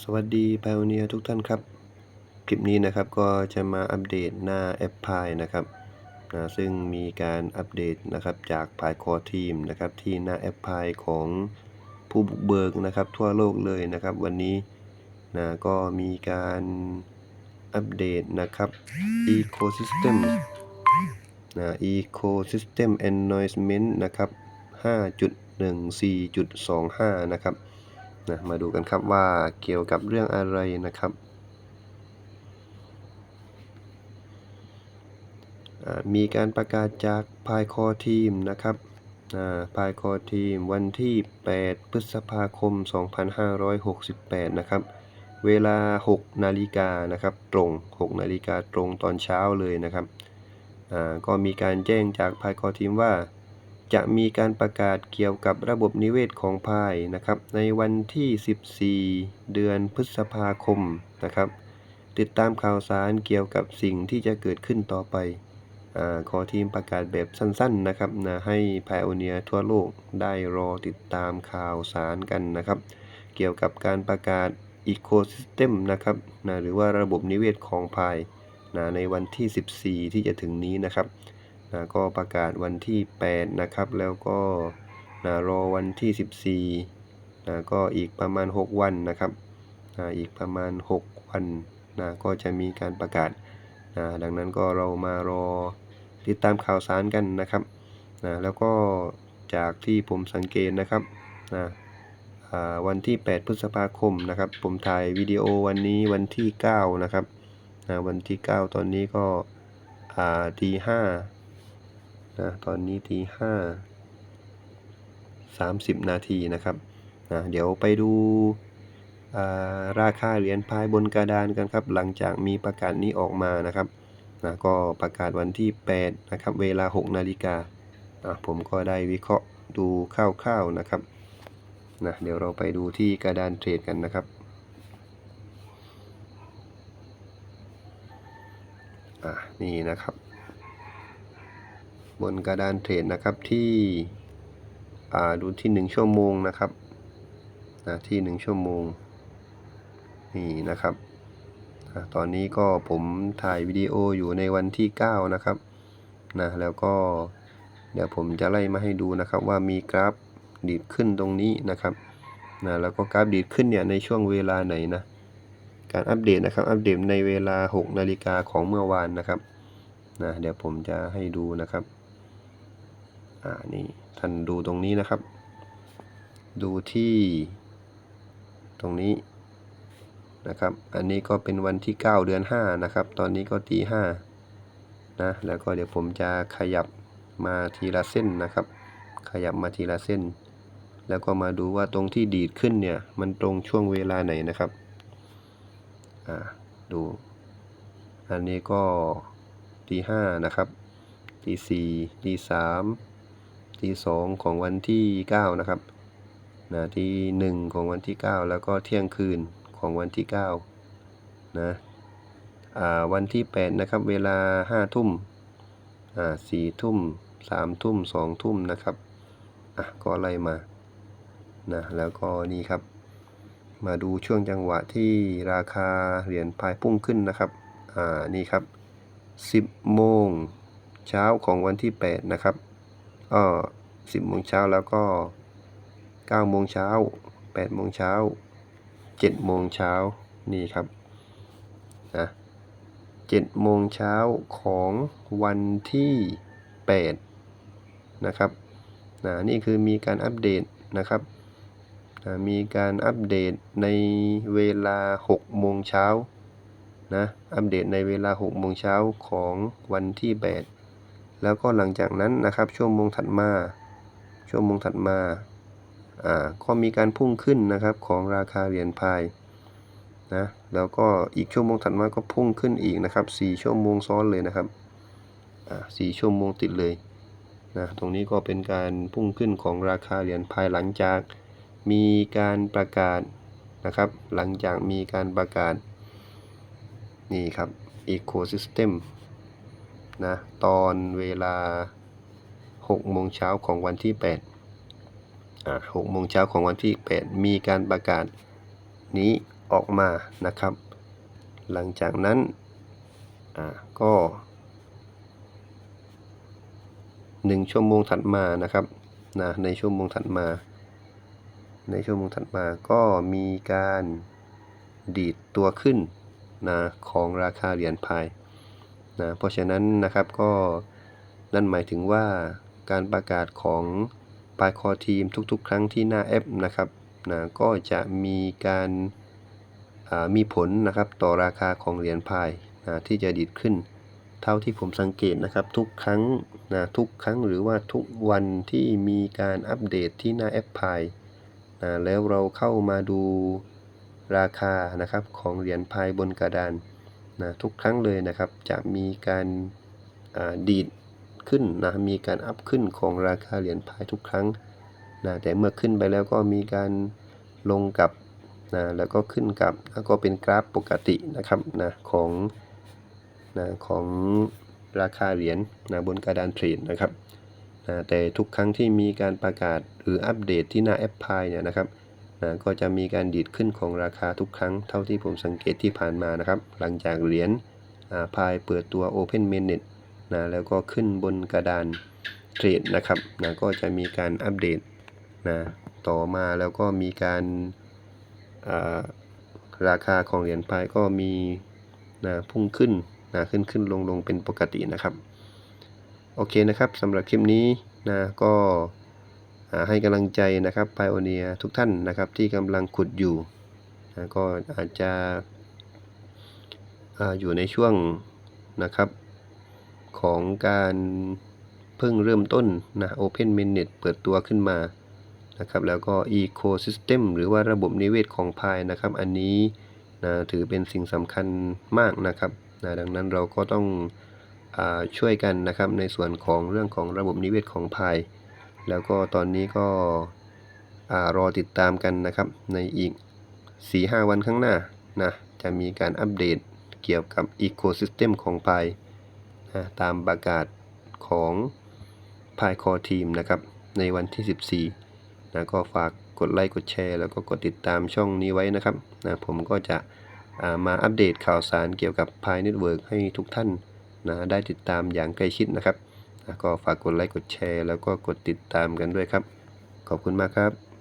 สวัสดีไ i โอเนียทุกท่านครับ คลิปนี้นะครับก็จะมาอัปเดตหน้าแอปพายนะครับนะซึ่งมีการอัปเดตนะครับจากพายคอทีมนะครับที่หน้าแอปพายของผู้บุกเบิกนะครับทั่วโลกเลยนะครับ วันนี้นะก็มีการอัปเดตนะครับ Ecosystem นะ Ecosystem Enhancement นะครับ5.14.25 นะครับ นะมาดูกันครับว่าเกี่ยวกับเรื่องอะไรนะครับมีการประกาศจากพายคอทีมนะครับพายคอทีมวันที่ 8 พฤษภาคม 2568 นะครับ เวลา 6 นาฬิกานะครับ ตรง 6 นาฬิกาตรงตอนเช้าเลยนะครับ ก็มีการแจ้งจากพายคอทีมว่า จะมีการประกาศเกี่ยวกับระบบนิเวศของพายนะครับ ในวันที่ 14 เดือนพฤษภาคมนะครับ ติดตามข่าวสารเกี่ยวกับสิ่งที่จะเกิดขึ้นต่อไปอขอทีมประกาศแบบสั้นๆนะครับนะให้พายโอเนียทั่วโลกได้รอติดตามข่าวสารกันนะครับ เกี่ยวกับการประกาศอีโคซิสเต็มนะครับนะหรือว่าระบบนิเวศของพายนะในวันที่ 14 ที่จะถึงนี้นะครับ นะก็ประกาศวันที่ 8 นะครับ แล้วก็นะรอวันที่ 14นะก็อีกประมาณ 6 วันนะครับนะอีกประมาณ 6 วันนะก็จะมีการประกาศนะดังนั้นก็เรามารอติดตามข่าวสารกันนะครับนะแล้วก็จากที่ผมสังเกตนะครับนะวันที่ 8 พฤษภาคมนะครับ ผมถ่ายวิดีโอวันนี้วันที่ 9 นะครับนะวันที่ 9 ตอนนี้ก็ตีห้า นะตอนนี้ตีห้าสามสิบนาทีนะครับนะเดี๋ยวไปดูราคาเหรียญพายบนกระดานกันครับ หลังจากมีประกาศนี้ออกมานะครับนะก็ประกาศวันที่ 8 นะครับ เวลา 6 นาฬิกาผมก็ได้วิเคราะห์ดูคร่าวๆนะครับนะเดี๋ยวเราไปดูที่กระดานเทรดกันนะครับอ่านี่นะครับ บนกระดานเทรดนะครับที่ดูที่ 1 ชั่วโมงนะครับนะที่ 1 ชั่วโมงนี่นะครับตอนนี้ก็ผมถ่ายวิดีโออยู่ในวันที่ 9 นะครับนะแล้วก็เดี๋ยวผมจะไล่มาให้ดูนะครับว่ามีกราฟดีดขึ้นตรงนี้นะครับนะแล้วก็กราฟดีดขึ้นเนี่ยในช่วงเวลาไหนนะการอัปเดตนะครับอัปเดตในเวลา 6 นาฬิกาของเมื่อวานนะครับนะเดี๋ยวผมจะให้ดูนะครับ อ่านี่ท่านดูตรงนี้นะครับ ดูที่ตรงนี้นะครับ อันนี้ก็เป็นวันที่ 9 เดือน 5 นะครับ ตอนนี้ก็ตี5นะ แล้วก็เดี๋ยวผมจะขยับมาทีละเส้นนะครับ ขยับมาทีละเส้น แล้วก็มาดูว่าตรงที่ดีดขึ้นเนี่ย มันตรงช่วงเวลาไหนนะครับ อ่า ดู อันนี้ก็ตี5นะครับตี4ตี3 ทีสองของวันที่9นะครับนะที่1ของวันที่9แล้วก็เที่ยงคืนของวันที่9นะอ่าวันที่8นะครับเวลา5ทุ่มอ่า4ทุ่ม3ทุ่ม2ทุ่มนะครับอะก็ไล่มานะแล้วก็นี่ครับ มาดูช่วงจังหวะที่ราคาเหรียญพายพุ่งขึ้นนะครับอ่านี่ครับ 10โมงเช้าของวันที่ 8 นะครับ ก็สิบโมงเช้าแล้วก็เก้าโมงเช้าแปดโมงเช้าเจ็ดโมงเช้านี่ครับนะเจ็ดโมงเช้าของวันที่แปดนะครับนะนี่คือมีการอัปเดตนะครับนะมีการอัปเดตในเวลา6โมงเช้านะ อัปเดตในเวลา6โมงเช้าของวันที่ 8 แล้วก็หลังจากนั้นนะครับชั่วโมงถัดมา ชั่วโมงถัดมาอ่าก็มีการพุ่งขึ้นนะครับของราคาเหรียญพายนะแล้วก็อีกชั่วโมงถัดมาก็พุ่งขึ้นอีกนะครับ 4 ชั่วโมงซ้อนเลยนะครับอ่าสี่ชั่วโมงติดเลยนะตรงนี้ก็เป็นการพุ่งขึ้นของราคาเหรียญพายหลังจากมีการประกาศนะครับ หลังจากมีการประกาศ นี่ครับ Ecosystem นะตอนเวลา6โมงเช้าของวันที่8อ่า6โมงเช้าของวันที่ 8 มีการประกาศนี้ออกมานะครับ หลังจากนั้นอ่าก็หนึ่งชั่วโมงถัดมานะครับนะในชั่วโมงถัดมา ในชั่วโมงถัดมาก็มีการดีดตัวขึ้นนะของราคาเหรียญพาย นะเพราะฉะนั้นนะครับก็นั่นหมายถึงว่าการประกาศของปายคอทีมทุกๆ ครั้งที่หน้าแอปนะครับนะก็จะมีการอ่ามีผลนะครับต่อราคาของเหรียญพายนะที่จะดีดขึ้น เท่าที่ผมสังเกตนะครับทุกครั้งนะทุกครั้งหรือว่าทุกวันที่มีการอัปเดตที่หน้าแอปพายนะแล้วเราเข้ามาดูราคานะครับของเหรียญพายบนกระดาน นะทุกครั้งเลยนะครับ จะมีการดีดขึ้นนะมีการอัพขึ้นของราคาเหรียญพายทุกครั้งนะแต่เมื่อขึ้นไปแล้วก็มีการลงกลับนะแล้วก็ขึ้นกลับแล้วก็เป็นกราฟปกตินะครับนะของนะของราคาเหรียญนะบนกระดานเทรดนะครับนะแต่ทุกครั้งที่มีการประกาศหรืออัปเดตที่หน้าแอปพายเนี่ยนะครับ นะก็จะมีการดีดขึ้นของราคาทุกครั้งเท่าที่ผมสังเกตที่ผ่านมานะครับ หลังจากเหรียญพายเปิดตัว Open Mainnet นะแล้วก็ขึ้นบนกระดานเทรดนะครับนะก็จะมีการอัปเดตนะต่อมาแล้วก็มีการาราคาของเหรียญพายก็มีนะพุ่งขึ้นนะขึ้นขึ้นลงลงเป็นปกตินะครับ โอเคนะครับสำหรับคลิปนี้นะก็ ให้กำลังใจนะครับไพโอเนียทุกท่านนะครับที่กำลังขุดอยู่นะก็อาจจะออยู่ในช่วงนะครับของการเพิ่งเริ่มต้นนะ Open Mainnet เปิดตัวขึ้นมานะครับแล้วก็ Ecosystem หรือว่าระบบนิเวศของพายนะครับ อันนี้นะถือเป็นสิ่งสำคัญมากนะครับนะดังนั้นเราก็ต้องอช่วยกันนะครับในส่วนของเรื่องของระบบนิเวศของพาย แล้วก็ตอนนี้ก็รอติดตามกันนะครับ ในอีก 4-5 วันข้างหน้านะจะมีการอัปเดตเกี่ยวกับ Ecosystem ของพายนะตามประกาศของพายคอทีมนะครับ ในวันที่ 14นะก็ฝากกดไลค์กดแชร์ แล้วก็กดติดตามช่องนี้ไว้นะครับนะผมก็จะามาอัปเดตข่าวสารเกี่ยวกับ Pi Network ให้ทุกท่านนะได้ติดตามอย่างใกล้ชิดนะครับ ก็ฝากกดไลค์กดแชร์ แล้วก็กดติดตามกันด้วยครับ ขอบคุณมากครับ